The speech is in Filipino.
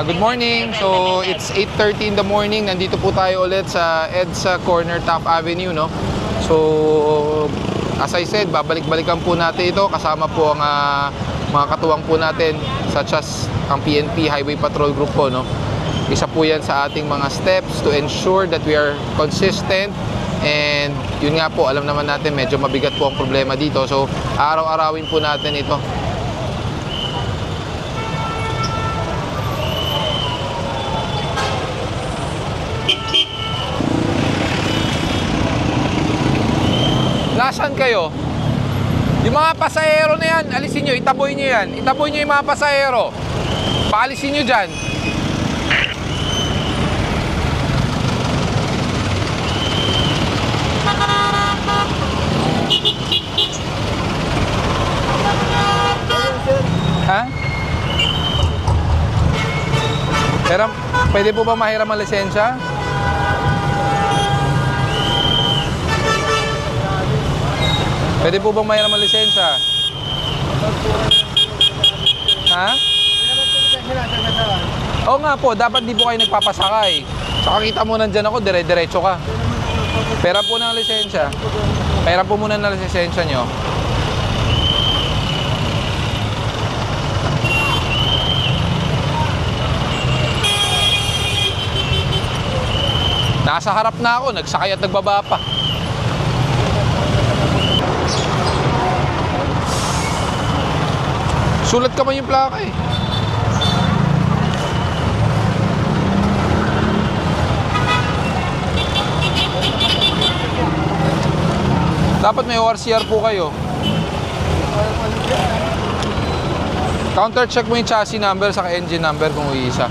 Ah, good morning. So, it's 8.30 in the morning. Nandito po tayo ulit sa EDSA Corner Top Avenue, no? So, as I said, babalik-balikan po natin ito. Kasama po ang ah, mga katuwang po natin, such as ang PNP Highway Patrol Group po, no? Isa po yan sa ating mga steps to ensure that we are consistent and yun nga po, alam naman natin medyo mabigat po ang problema dito. So, araw-arawin po natin ito. Nasaan kayo? Yung mga pasahero na yan, alisin nyo, itaboy nyo yan. Itaboy nyo yung mga pasahero. Paalisin nyo dyan. Ha? Pero, pwede po ba mahiram ang lisensya? Pwede po bang mahiram ang lisensya? Ha? Oo nga po, dapat di po kayo nagpapasakay. Saka kita mo nandyan ako, dire-diretso ka. Pera po ng lisensya. Pera po muna ng lisensya nyo. Nasa harap na ako, nagsakay at nagbaba pa. Sulat ka man yung plaka eh. Dapat may ORCR po kayo. Counter check mo yung chassis number sa engine number kung uisa.